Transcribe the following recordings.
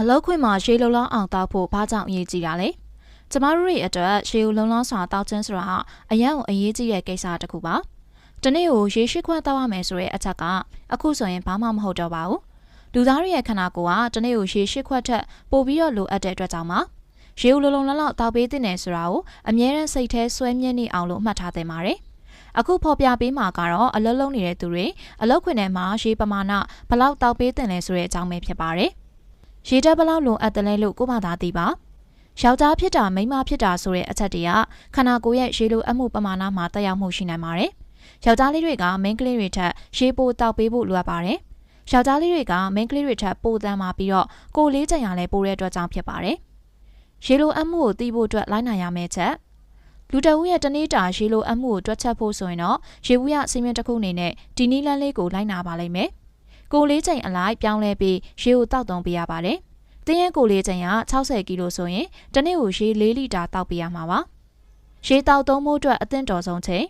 အလောက်ခွင့်မှာရှေးလုံလောင်းအောင်တောက်ဖို့ဘာကြောင့်အရေးကြီးတာလဲကျမတို့ရဲ့အတွက်ရှေးကိုလုံလောင်းစွာတောက်ခြင်းဆိုတာဟာအရန်ကိုအရေးကြီးတဲ့ကိစ္စတစ်ခုပါဒီနေ့ကိုရေရှိခွက်တောက်ရမယ်ဆိုတဲ့အချက်ကအခုဆိုရင်ဘာမှမဟုတ်တော့ပါဘူးလူသားတွေရဲ့ခန္ဓာကိုယ်ကဒီနေ့ကိုရေရှိခွက်ထက်ပိုပြီးတော့လိုအပ်တဲ့အတွက်ကြောင့်ပါရေကိုလုံလုံလောက်လောက်တောက်ပေးတဲ့နယ်ဆိုတာကိုအမြဲတမ်းစိတ်ထဲဆွဲမြဲနေအောင်လို့မှတ်ထားသင့်ပါတယ်အခုဖော်ပြပေးမှာကတော့အလုံးလုံးနေတဲ့သူတွေအလောက်ခွင့်ထဲမှာရေပမာဏဘလောက်တောက်ပေးတင်လဲဆိုတဲ့အကြောင်းပဲဖြစ်ပါတယ်။ ရေတက်ဘလောက်လုံအပ်တယ်လဲလို့ကိုမသာသိပါ။ယောက်ျားဖြစ်တာမိန်းမဖြစ်တာဆိုတဲ့အချက်တွေကခန္ဓာကိုယ်ရဲ့ရေလိုအပ်မှုပမာဏမှာတက်ရောက်မှုရှိနိုင်ပါတယ်။ယောက်ျားလေးတွေကမိန်းကလေးတွေထက်ရေပိုတောက်ပေးဖို့လိုအပ်ပါတယ်။ယောက်ျားလေးတွေကမိန်းကလေးတွေထက်ပိုတန်းมาပြီးတော့ကိုယ်လေးကြံရလဲပိုတဲ့အတွက်ကြောင့်ဖြစ်ပါတယ်။ရေလိုအပ်မှုကိုသိဖို့အတွက်လိုက်နိုင်ရမယ့်ချက်လူတအုပ်ရဲ့တနေ့တာရေလိုအပ်မှုကိုတွက်ချက်ဖို့ဆိုရင်တော့ရေဘူးရစီမင်းတစ်ခုအနေနဲ့ဒီနီးလန်းလေးကိုလိုက်နာပါလိမ့်မယ်။ ကိုလေးချိန်အလိုက်ပြောင်းလဲပြီးရေကိုတောက်သုံးပေးရပါတယ်။တင်းရဲ့ကိုလေးချိန်က60ကီလိုဆိုရင်တနေ့ကိုရေ4လီတာတောက်ပေးရမှာပါ။ရေတောက်သုံးမှုအတွက်အသင့်တော်ဆုံးချိန်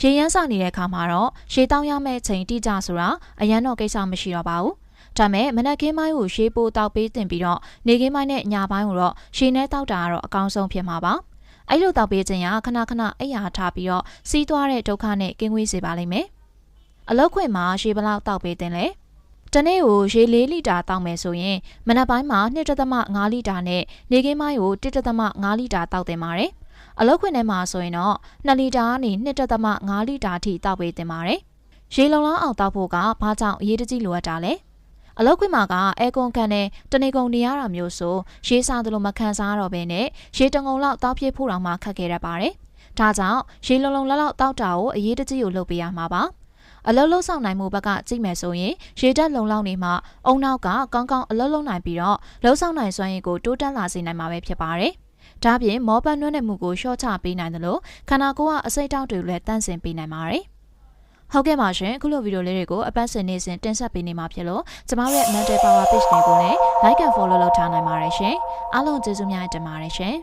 ရေရမ်းစာနေတဲ့အခါမှာတော့ရေတောက်ရမယ့်ချိန်တိကျဆိုတာအရန်တော့ကိစ္စမရှိတော့ပါဘူး။ဒါမဲ့မနက်ခင်းပိုင်းကိုရှေးပိုးတောက်ပေးတင်ပြီးတော့နေခင်းပိုင်းနဲ့ညပိုင်းကိုတော့ရှေးနဲ့တောက်တာကတော့အကောင်းဆုံးဖြစ်မှာပါ။အဲ့လိုတောက်ပေးခြင်းကခဏခဏအိယာထားပြီးတော့စီးသွားတဲ့ဒုက္ခနဲ့ကင်းဝေးစေပါလိမ့်မယ်။အလောက်ခွင့်မှာရေဘလောက်တောက်ပေးတင်လဲ။ တနေ့ကိုရေ၄လီတာတောက်မယ်ဆိုရင်မနက်ပိုင်းမှာ2.5လီတာနဲ့နေခင်းပိုင်းကို1.5လီတာတောက်တင်ပါတယ်။အလောက်ခွင့်ထဲမှာဆိုရင်တော့2လီတာကနေ2.5လီတာထိတောက်ပေးတင်ပါတယ်။ရေလုံလောက်အောင်တောက်ဖို့ကဘာကြောင့်အရေးတကြီးလိုအပ်တာလဲ။အလောက်ခွင့်မှာကအဲကွန်ကန်နဲ့တနေကုန်နေရတာမျိုးဆိုရေစားသလိုမခံစားတော့ဘဲနဲ့ရေတငုံလောက်တောက်ပြစ်ဖို့တောင်မှခက်ခဲရပါတယ်။ဒါကြောင့်ရေလုံလုံလောက်လောက်တောက်တာကိုအရေးတကြီးကိုလုပ်ပေးရမှာပါ။ အလုံးလုံးဆောင်နိုင်မှုဘက်ကကြည့်မယ်ဆိုရင်ရေတက်လုံလောက်နေမှအုံနောက်ကကောင်းကောင်းအလုံးလုံးနိုင်ပြီးတော့လုံးဆောင်နိုင်စွမ်းရည်ကိုတိုးတက်လာစေနိုင်မှာပဲဖြစ်ပါတယ်။ဒါပြင်မောပန်းနှွမ်းတဲ့မှုကိုရှော့ချပေးနိုင်တယ်လို့ခန္ဓာကိုယ်ကအစိတ်တောက်တွေလည်းတန့်စင်ပေးနိုင်ပါတယ်။ဟုတ်ကဲ့ပါရှင်အခုလိုဗီဒီယိုလေးတွေကိုအပတ်စဉ်နေ့စဉ်တင်ဆက်ပေးနေမှာဖြစ်လို့ကျမတို့ရဲ့ Mental Power Page လေးကိုလည်း Like and Follow လုပ်ထားနိုင်ပါတယ်ရှင်အားလုံးကျေးဇူးများတင်ပါတယ်ရှင်